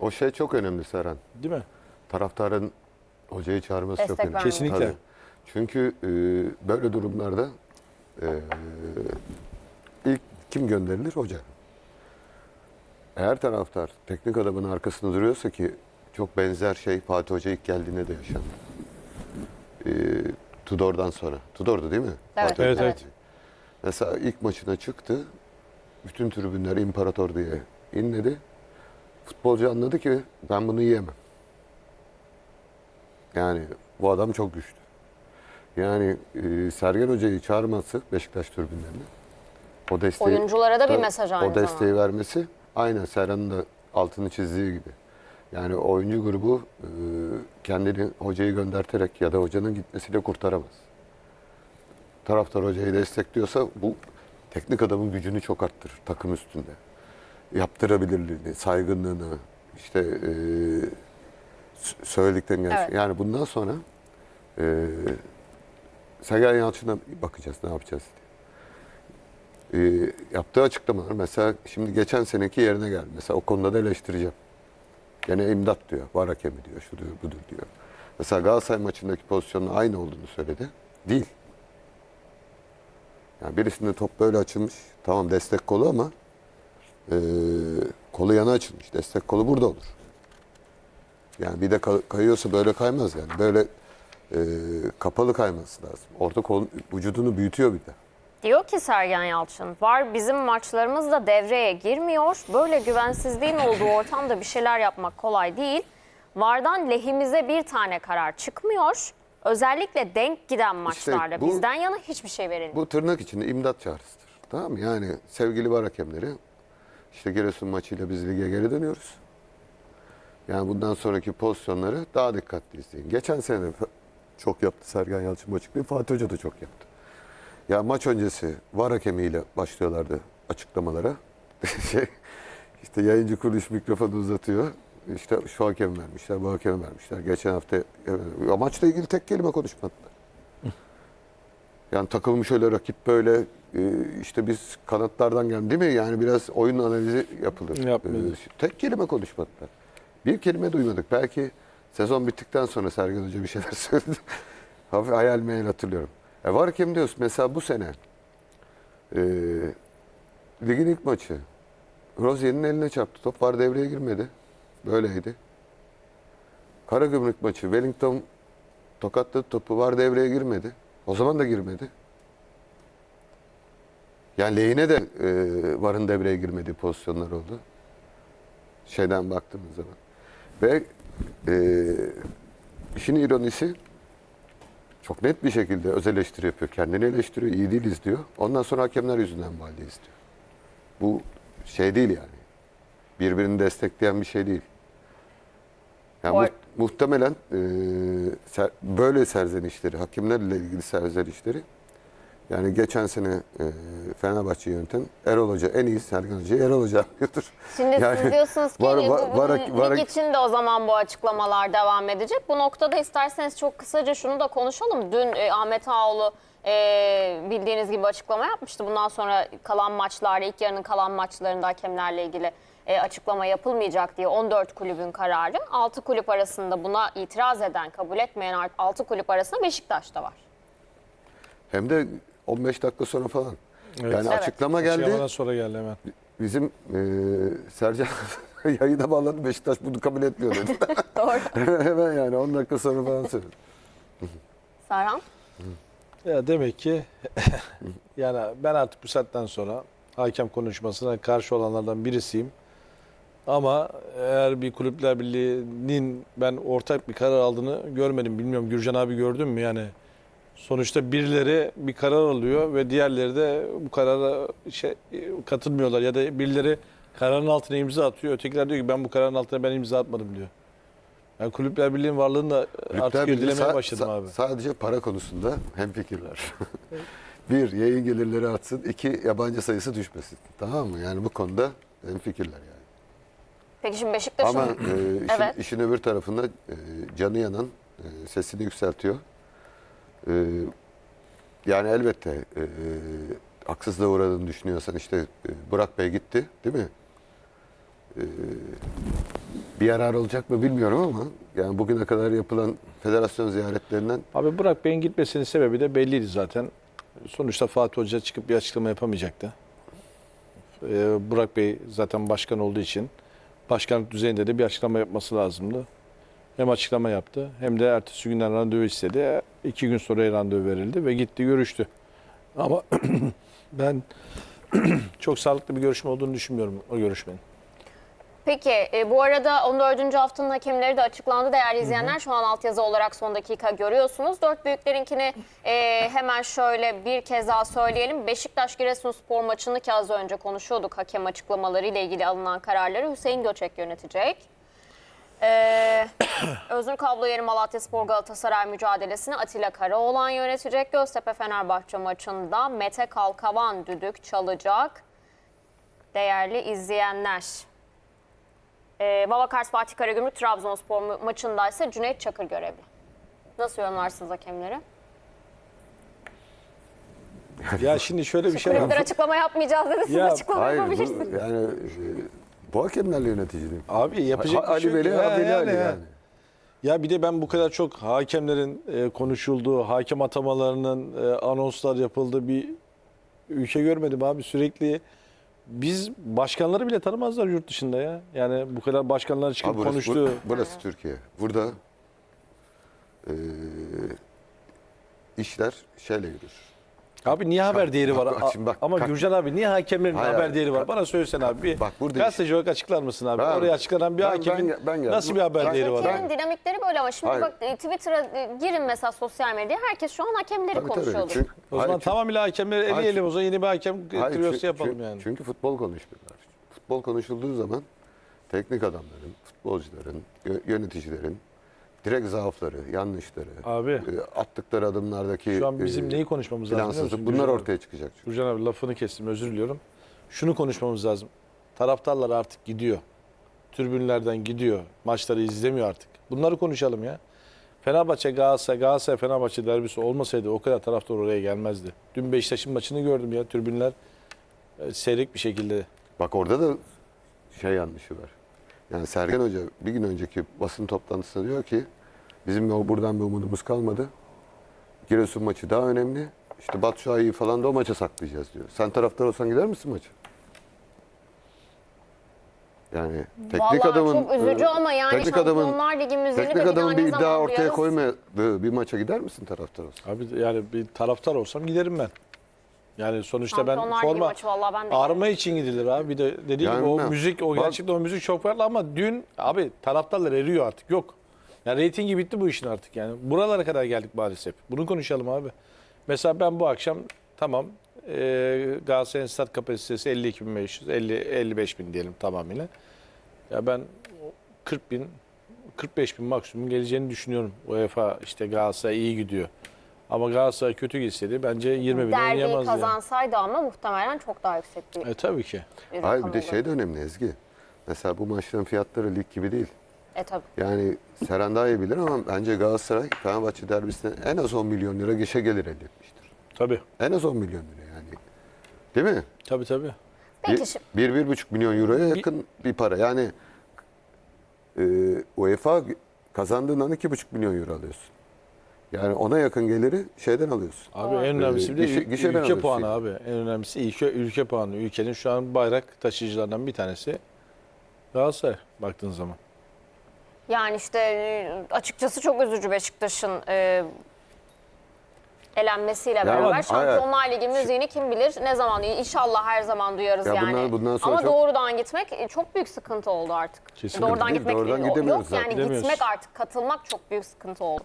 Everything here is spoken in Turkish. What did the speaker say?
O şey çok önemli Serhan. Değil mi? Taraftarın hocayı çağırması çok Destek önemli. vermesi. Kesinlikle. Tabii. Çünkü e, böyle durumlarda e, ilk kim gönderilir? Hoca. Eğer taraftar teknik adamın arkasında duruyorsa ki çok benzer şey Fatih Hoca ilk geldiğinde de yaşandı. E, Tudor'dan sonra. Tudor'du değil mi? Evet, Fatih evet, evet. Mesela ilk maçına çıktı. Bütün tribünler imparator diye inledi. Futbolcu anladı ki ben bunu yiyemem. Yani bu adam çok güçlü. Yani e, Sergen Hoca'yı çağırması Beşiktaş tribünlerine. O desteği, Oyunculara da bir mesaj aynı O desteği zamanda. vermesi aynen Serhan'ın da altını çizdiği gibi. Yani oyuncu grubu e, kendini hocayı gönderterek ya da hocanın gitmesiyle kurtaramaz. Taraftar hocayı destekliyorsa bu teknik adamın gücünü çok arttırır takım üstünde. Yaptırabilirliğini, saygınlığını, işte e, söylediklerini gerçek- Evet. Yani bundan sonra e, Sergen Yalçın'a bakacağız ne yapacağız diye. E, yaptığı açıklamalar mesela şimdi geçen seneki yerine geldi. Mesela o konuda da eleştireceğim. Gene imdat diyor, var hakemi diyor, şudur budur diyor. Mesela Galatasaray maçındaki pozisyonun aynı olduğunu söyledi. Değil. Yani birisinde top böyle açılmış. Tamam destek kolu ama e, kolu yana açılmış. Destek kolu burada olur. Yani bir de kay- kayıyorsa böyle kaymaz yani. Böyle e, kapalı kayması lazım. Orta kol vücudunu büyütüyor bir de. Diyor ki Sergen Yalçın, var bizim maçlarımızda devreye girmiyor. Böyle güvensizliğin olduğu ortamda bir şeyler yapmak kolay değil. Vardan lehimize bir tane karar çıkmıyor. Özellikle denk giden maçlarda bu- bizden yana hiçbir şey verilmiyor. Bu tırnak içinde imdat çağrısıdır. Tamam mı? Yani sevgili var hakemleri işte Giresun maçıyla biz lige geri dönüyoruz. Yani bundan sonraki pozisyonları daha dikkatli izleyin. Geçen sene çok yaptı Sergen Yalçın bu. Fatih Hoca da çok yaptı. Ya maç öncesi var hakemiyle başlıyorlardı açıklamalara. şey, işte yayıncı kuruluş mikrofonu uzatıyor. İşte şu hakem vermişler, bu hakemi vermişler. Geçen hafta ya maçla ilgili tek kelime konuşmadılar. Yani takılmış şöyle rakip böyle e, işte biz kanatlardan geldi değil mi? Yani biraz oyun analizi yapılır. Yapmadı. E, tek kelime konuşmadılar. Bir kelime duymadık. Belki sezon bittikten sonra Sergen Hoca bir şeyler söyledi. Hafif hayal meyal hatırlıyorum. E var kim diyorsun? Mesela bu sene e, ligin ilk maçı Rozier'in eline çarptı. Top var devreye girmedi. Böyleydi. Karagümrük maçı Wellington tokatladı topu var devreye girmedi. O zaman da girmedi. Yani lehine de e, varın devreye girmediği pozisyonlar oldu. Şeyden baktığımız zaman. Ve e, işin ironisi çok net bir şekilde öz eleştiri yapıyor. Kendini eleştiriyor, iyi değiliz diyor. Ondan sonra hakemler yüzünden bu haldeyiz diyor. Bu şey değil yani. Birbirini destekleyen bir şey değil. Yani O- mu- muhtemelen e, ser- böyle serzenişleri, hakemlerle ilgili serzenişleri yani geçen sene e, Fenerbahçe yöneten Erol Hoca en iyi Sergen Hoca'yı Erol Hoca yapıyordur. Şimdi Yani siz diyorsunuz ki var- bu- var- var- lig var- için de o zaman bu açıklamalar devam edecek. Bu noktada isterseniz çok kısaca şunu da konuşalım. Dün e, Ahmet Ağoğlu e, bildiğiniz gibi açıklama yapmıştı. Bundan sonra kalan maçlarda, ilk yarının kalan maçlarında hakemlerle ilgili e, açıklama yapılmayacak diye 14 kulübün kararı. 6 kulüp arasında buna itiraz eden, kabul etmeyen 6 kulüp arasında Beşiktaş da var. Hem de 15 dakika sonra falan. Evet. Yani Evet. açıklama geldi. Açıklamadan sonra geldi hemen. Bizim e, Sercan yayına bağladı Beşiktaş bunu kabul etmiyor dedi. Doğru. Hemen yani 10 dakika sonra falan söyledi. Serhan? Ya demek ki yani ben artık bu saatten sonra hakem konuşmasına karşı olanlardan birisiyim. Ama eğer bir kulüpler birliğinin ben ortak bir karar aldığını görmedim. Bilmiyorum Gürcan abi gördün mü yani? Sonuçta birileri bir karar alıyor ve diğerleri de bu karara şey katılmıyorlar ya da birileri kararın altına imza atıyor. Ötekiler diyor ki ben bu kararın altına ben imza atmadım diyor. Yani kulüpler birliğinin varlığını da artık Kulüpler Birliği irdelemeye başladım abi. Sadece para konusunda hemfikirler. bir, yayın gelirleri artsın. iki yabancı sayısı düşmesin. Tamam mı? Yani bu konuda hemfikirler yani. Peki şimdi Beşiktaş'ın... Ama e, işin, Evet. işin öbür tarafında e, canı yanan e, sesini yükseltiyor. E, yani elbette e, haksızlığa uğradığını düşünüyorsan işte e, Burak Bey gitti değil mi? E, bir yarar olacak mı bilmiyorum ama yani bugüne kadar yapılan federasyon ziyaretlerinden Abi Burak Bey'in gitmesinin sebebi de belliydi zaten. Sonuçta Fatih Hoca çıkıp bir açıklama yapamayacaktı. Ee, Burak Bey zaten başkan olduğu için başkanlık düzeyinde de bir açıklama yapması lazımdı. Hem açıklama yaptı hem de ertesi günden randevu istedi. İki gün sonra randevu verildi ve gitti görüştü. Ama ben çok sağlıklı bir görüşme olduğunu düşünmüyorum o görüşmenin. Peki e, bu arada 14. haftanın hakemleri de açıklandı değerli izleyenler. Şu an altyazı olarak son dakika görüyorsunuz. Dört büyüklerinkini e, hemen şöyle bir kez daha söyleyelim. Beşiktaş Giresunspor maçını ki az önce konuşuyorduk hakem açıklamaları ile ilgili alınan kararları Hüseyin Göçek yönetecek. Ee, Öznur Kabloyeri Malatya Spor Galatasaray mücadelesini Atilla Karaoğlan yönetecek. Göztepe Fenerbahçe maçında Mete Kalkavan düdük çalacak. Değerli izleyenler. Ee, Babakars Fatih Karagümrük Trabzonspor ma- maçında ise Cüneyt Çakır görevli. Nasıl yorumlarsınız hakemleri? Ya şimdi şöyle bir şey var. Açıklama yapmayacağız dedi. Siz Ya, açıklama hayır bu, yani e, bu hakemlerle yöneticiliğim. Abi yapacak Ha- bir şey Ali yok. Veli, yani Ali ya. yani. Ya bir de ben bu kadar çok hakemlerin e, konuşulduğu, hakem atamalarının e, anonslar yapıldığı bir ülke görmedim abi. Sürekli biz başkanları bile tanımazlar yurt dışında ya. Yani bu kadar başkanlar çıkıp Abi burası, konuştu. bu- burası Türkiye. Burada e, işler şeyle yürür. Abi niye haber değeri var? bak, şimdi bak, Ama kalk- Gürcan abi niye hakemlerin Hayır, haber hayır. değeri var? Bana söylesene abi. Bir Bak, burada gazeteci olarak açıklar mısın abi? Ben- Oraya açıklanan bir ben- hakemin ben- ben geldim. nasıl bir haber Ben- değeri var? Abi? dinamikleri böyle ama şimdi Hayır. bak e, Twitter'a e, girin mesela sosyal medyaya herkes şu an hakemleri Tabii tabii. konuşuyordur. Çünkü, O zaman hayır, tamamıyla hakemleri Hayır, eleyelim. O zaman yeni bir hakem hayır, çünkü- yapalım çünkü- yani. Çünkü futbol konuşmuyorlar. Futbol konuşulduğu zaman teknik adamların, futbolcuların, yö- yöneticilerin direkt zaafları, yanlışları, Abi. e, attıkları adımlardaki Şu an bizim e, neyi konuşmamız lazım biliyor musun? plansızlık bunlar Gürcan abi? ortaya çıkacak. çünkü. Gürcan abi lafını kestim özür diliyorum. Şunu konuşmamız lazım. Taraftarlar artık gidiyor. Tribünlerden gidiyor. Maçları izlemiyor artık. Bunları konuşalım ya. Fenerbahçe Galatasaray, Galatasaray Fenerbahçe derbisi olmasaydı o kadar taraftar oraya gelmezdi. Dün Beşiktaş'ın maçını gördüm ya. Tribünler e, seyrek bir şekilde. Bak orada da şey yanlışı var. Yani Sergen Hoca bir gün önceki basın toplantısında diyor ki bizim o buradan bir umudumuz kalmadı. Giresun maçı daha önemli. İşte Batu Şahin'i falan da o maça saklayacağız diyor. Sen taraftar olsan gider misin maça? Yani teknik Vallahi adamın çok üzücü e, ama yani teknik adamın Şampiyonlar Ligi müziğini teknik bir adamın bir iddia ortaya koymadığı bir maça gider misin taraftar olsan? Abi yani bir taraftar olsam giderim ben. Yani sonuçta ben Şampiyonlar Ligi forma maçı vallahi ben de arma için gidilir abi. Bir de dediğim Yani gibi o bilmem. müzik, o Bak- gerçekten o müzik çok farklı ama dün abi taraftarlar eriyor artık. Yok. Yani reytingi bitti bu işin artık yani. Buralara kadar geldik maalesef. Bunu konuşalım abi. Mesela ben bu akşam tamam e, Galatasaray'ın stat kapasitesi 52.500, 50 55 bin diyelim tamamıyla. Ya ben 40 bin 45 bin maksimum geleceğini düşünüyorum. UEFA işte Galatasaray iyi gidiyor. Ama Galatasaray kötü gitseydi bence 20 bin Derbiyi oynayamazdı. yani. kazansaydı ama muhtemelen çok daha yüksek bir, E tabii ki. bir Hayır bir de şey de önemli Ezgi. Mesela bu maçların fiyatları lig gibi değil. E tabii. Yani Seren daha iyi bilir ama bence Galatasaray Fenerbahçe derbisine en az 10 milyon lira geçe gelir elde etmiştir. Tabii. En az 10 milyon lira yani. Değil mi? Tabii tabii. Peki Bir, şimdi bir, bir buçuk milyon euroya yakın bir para. Yani e, UEFA kazandığından iki buçuk milyon euro alıyorsun. Yani ona yakın geliri şeyden alıyorsun. Abi en önemlisi bir de Gişe- gişeden ülke alıyorsun puanı abi. En önemlisi ülke, ülke puanı. Ülkenin şu an bayrak taşıyıcılarından bir tanesi Galatasaray baktığın zaman. yani işte e, açıkçası çok üzücü Beşiktaş'ın e, elenmesiyle beraber hayır. Şampiyonlar Ligi müziğini kim bilir ne zaman inşallah her zaman duyarız Ya yani. bundan- bundan sonra Ama çok- doğrudan gitmek e, çok büyük sıkıntı oldu artık. Kesinlikle. Doğrudan Değil, gitmek doğrudan değil, o- gidemiyoruz yok yani. Gidemiyoruz. gitmek artık katılmak çok büyük sıkıntı oldu.